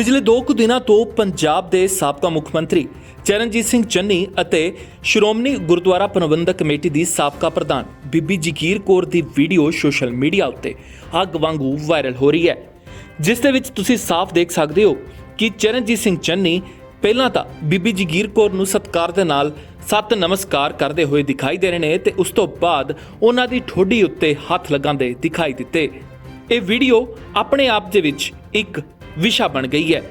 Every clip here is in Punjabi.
ਪਿਛਲੇ 2 ਕੁ ਦਿਨਾਂ ਤੋਂ ਪੰਜਾਬ ਦੇ ਸਾਬਕਾ ਮੁੱਖ ਮੰਤਰੀ ਚਰਨਜੀਤ ਸਿੰਘ ਚੰਨੀ ਅਤੇ ਸ਼੍ਰੋਮਣੀ ਗੁਰਦੁਆਰਾ ਪ੍ਰਬੰਧਕ ਕਮੇਟੀ ਦੀ ਸਾਬਕਾ ਪ੍ਰਧਾਨ ਬੀਬੀ ਜਗੀਰ ਕੌਰ ਦੀ ਵੀਡੀਓ ਸੋਸ਼ਲ ਮੀਡੀਆ ਉੱਤੇ ਅੱਗ ਵਾਂਗੂ ਵਾਇਰਲ ਹੋ ਰਹੀ ਹੈ, ਜਿਸ ਦੇ ਵਿੱਚ ਤੁਸੀਂ ਸਾਫ਼ ਦੇਖ ਸਕਦੇ ਹੋ ਕਿ ਚਰਨਜੀਤ ਸਿੰਘ ਚੰਨੀ ਪਹਿਲਾਂ ਤਾਂ ਬੀਬੀ ਜਗੀਰ ਕੌਰ ਨੂੰ ਸਤਿਕਾਰ ਦੇ ਨਾਲ ਸਤ ਨਮਸਕਾਰ ਕਰਦੇ ਹੋਏ ਦਿਖਾਈ ਦੇ ਰਹੇ ਨੇ ਤੇ ਉਸ ਤੋਂ ਬਾਅਦ ਉਹਨਾਂ ਦੀ ਠੋਡੀ ਉੱਤੇ ਹੱਥ ਲਗਾਉਂਦੇ ਦਿਖਾਈ ਦਿੱਤੇ। ਇਹ ਵੀਡੀਓ ਆਪਣੇ ਆਪ ਦੇ ਵਿੱਚ ਇੱਕ ਵਿਸ਼ਾ ਬਣ ਗਈ ਹੈ।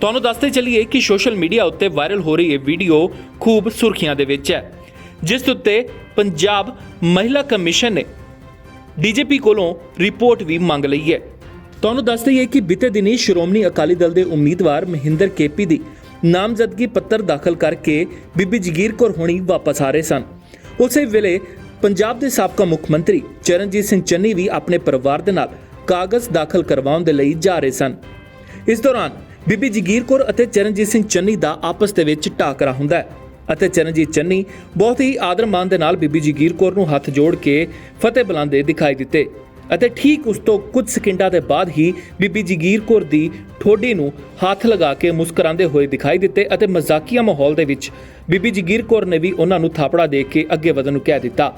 ਤੁਹਾਨੂੰ ਦੱਸਦੇ ਚੱਲੀਏ ਕਿ ਸੋਸ਼ਲ ਮੀਡੀਆ ਉੱਤੇ ਵਾਇਰਲ ਹੋ ਰਹੀ ਇਹ ਵੀਡੀਓ ਖੂਬ ਸੁਰਖੀਆਂ ਦੇ ਵਿੱਚ ਹੈ। ਜਿਸ ਉੱਤੇ ਪੰਜਾਬ ਮਹਿਲਾ ਕਮਿਸ਼ਨ ਨੇ ਡੀਜੀਪੀ ਕੋਲੋਂ ਰਿਪੋਰਟ ਵੀ ਮੰਗ ਲਈ ਹੈ। ਤੁਹਾਨੂੰ ਦੱਸ ਦਈਏ ਕਿ ਬੀਤੇ ਦਿਨੀ ਸ਼੍ਰੋਮਣੀ ਅਕਾਲੀ ਦਲ ਦੇ ਉਮੀਦਵਾਰ ਮਹਿੰਦਰ ਕੇਪੀ ਦੀ ਨਾਮਜ਼ਦਗੀ ਪੱਤਰ ਦਾਖਲ ਕਰਕੇ ਬੀਬੀ ਜਗੀਰ ਕੌਰ ਹੋਣੀ ਵਾਪਸ ਆ ਰਹੇ ਸਨ। ਉਸੇ ਵੇਲੇ ਪੰਜਾਬ ਦੇ ਸਾਬਕਾ ਮੁੱਖ ਮੰਤਰੀ ਚਰਨਜੀਤ ਸਿੰਘ ਚੰਨੀ ਵੀ ਆਪਣੇ ਪਰਿਵਾਰ ਦੇ ਨਾਲ ਕਾਗਜ਼ ਦਾਖਲ ਕਰਵਾਉਣ ਦੇ ਲਈ ਜਾ ਰਹੇ ਸਨ। ਇਸ ਦੌਰਾਨ ਬੀਬੀ ਜਗੀਰ ਕੌਰ ਅਤੇ ਚਰਨਜੀਤ ਸਿੰਘ ਚੰਨੀ ਦਾ ਆਪਸ ਦੇ ਵਿੱਚ ਟਾਕਰਾ ਹੁੰਦਾ ਹੈ ਅਤੇ ਚਰਨਜੀਤ ਚੰਨੀ ਬਹੁਤ ਹੀ ਆਦਰ ਮਾਨ ਦੇ ਨਾਲ ਬੀਬੀ ਜਗੀਰ ਕੌਰ ਨੂੰ ਹੱਥ ਜੋੜ ਕੇ ਫਤਿਹ ਬੁਲਾਉਂਦੇ ਦਿਖਾਈ ਦਿੱਤੇ ਅਤੇ ਠੀਕ ਉਸ ਤੋਂ ਕੁਝ ਸਕਿੰਟਾਂ ਦੇ ਬਾਅਦ ਹੀ ਬੀਬੀ ਜਗੀਰ ਕੌਰ ਦੀ ਠੋਡੀ ਨੂੰ ਹੱਥ ਲਗਾ ਕੇ ਮੁਸਕਰਾਉਂਦੇ ਹੋਏ ਦਿਖਾਈ ਦਿੱਤੇ ਅਤੇ ਮਜ਼ਾਕੀਆ ਮਾਹੌਲ ਦੇ ਵਿੱਚ ਬੀਬੀ ਜਗੀਰ ਕੌਰ ਨੇ ਵੀ ਉਹਨਾਂ ਨੂੰ ਥਾਪੜਾ ਦੇ ਕੇ ਅੱਗੇ ਵਧਣ ਨੂੰ ਕਹਿ ਦਿੱਤਾ।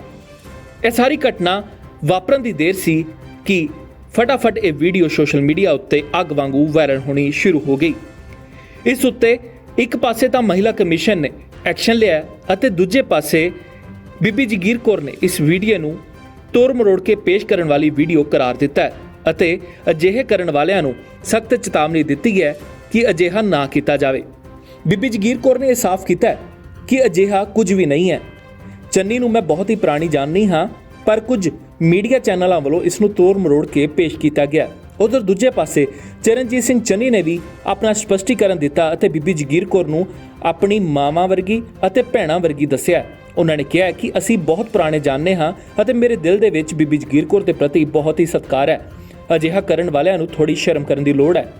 ਇਹ ਸਾਰੀ ਘਟਨਾ ਵਾਪਰਨ ਦੀ ਦੇਰ ਸੀ ਕਿ ਫਟਾਫਟ ਇਹ ਵੀਡੀਓ ਸੋਸ਼ਲ ਮੀਡੀਆ ਉੱਤੇ ਅੱਗ ਵਾਂਗੂ ਵਾਇਰਲ ਹੋਣੀ ਸ਼ੁਰੂ ਹੋ ਗਈ। ਇਸ ਉੱਤੇ ਇੱਕ ਪਾਸੇ ਤਾਂ ਮਹਿਲਾ ਕਮਿਸ਼ਨ ਨੇ ਐਕਸ਼ਨ ਲਿਆ ਅਤੇ ਦੂਜੇ ਪਾਸੇ ਬੀਬੀ ਜਗੀਰ ਕੌਰ ਨੇ ਇਸ ਵੀਡੀਓ ਨੂੰ ਤੋੜ ਮਰੋੜ ਕੇ ਪੇਸ਼ ਕਰਨ ਵਾਲੀ ਵੀਡੀਓ ਕਰਾਰ ਦਿੱਤਾ ਹੈ ਅਤੇ ਅਜਿਹੇ ਕਰਨ ਵਾਲਿਆਂ ਨੂੰ ਸਖਤ ਚੇਤਾਵਨੀ ਦਿੱਤੀ ਹੈ ਕਿ ਅਜਿਹਾ ਨਾ ਕੀਤਾ ਜਾਵੇ। ਬੀਬੀ ਜਗੀਰ ਕੌਰ ਨੇ ਇਹ ਸਾਫ਼ ਕੀਤਾ ਕਿ ਅਜਿਹਾ ਕੁਝ ਵੀ ਨਹੀਂ ਹੈ। ਚੰਨੀ ਨੂੰ ਮੈਂ ਬਹੁਤ ਹੀ ਪੁਰਾਣੀ ਜਾਣਨੀ ਹਾਂ, ਪਰ ਕੁਝ ਮੀਡੀਆ ਚੈਨਲਾਂ ਵੱਲੋਂ ਇਸ ਨੂੰ ਤੋੜ ਮਰੋੜ ਕੇ ਪੇਸ਼ ਕੀਤਾ ਗਿਆ। ਉਧਰ ਦੂਜੇ ਪਾਸੇ, ਚਰਨਜੀਤ ਸਿੰਘ ਚੰਨੀ ਨੇ ਵੀ ਆਪਣਾ ਸਪਸ਼ਟੀਕਰਨ ਦਿੱਤਾ ਅਤੇ ਬੀਬੀ ਜਗੀਰ ਕੌਰ ਨੂੰ ਆਪਣੀ ਮਾਵਾਂ ਵਰਗੀ ਅਤੇ ਭੈਣਾਂ ਵਰਗੀ ਦੱਸਿਆ। ਉਹਨਾਂ ਨੇ ਕਿਹਾ ਕਿ ਅਸੀਂ ਬਹੁਤ ਪੁਰਾਣੇ ਜਾਣਦੇ ਹਾਂ ਅਤੇ ਮੇਰੇ ਦਿਲ ਦੇ ਵਿੱਚ ਬੀਬੀ ਜਗੀਰ ਕੌਰ ਦੇ ਪ੍ਰਤੀ ਬਹੁਤ ਹੀ ਸਤਿਕਾਰ ਹੈ। ਅਜਿਹਾ ਕਰਨ ਵਾਲਿਆਂ ਨੂੰ ਥੋੜੀ ਸ਼ਰਮ ਕਰਨ ਦੀ ਲੋੜ ਹੈ।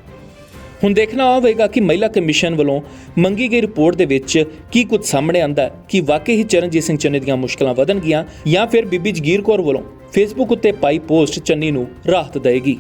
ਹੁਣ ਦੇਖਣਾ ਹੋਵੇਗਾ ਕਿ ਮਹਿਲਾ ਕਮਿਸ਼ਨ ਵੱਲੋਂ ਮੰਗੀ ਗਈ ਰਿਪੋਰਟ ਦੇ ਵਿੱਚ ਕੀ ਕੁਝ ਸਾਹਮਣੇ ਆਂਦਾ ਕਿ ਵਾਕਈ ਹੀ ਚਰਨਜੀਤ ਸਿੰਘ ਚੰਨੀ ਦੀਆਂ ਮੁਸ਼ਕਲਾਂ ਵਧਣਗੀਆਂ ਜਾਂ ਫਿਰ ਬੀਬੀ ਜਗੀਰ ਕੌਰ ਵੱਲੋਂ ਫੇਸਬੁੱਕ ਉੱਤੇ ਪਾਈ ਪੋਸਟ ਚੰਨੀ ਨੂੰ ਰਾਹਤ ਦੇਵੇਗੀ।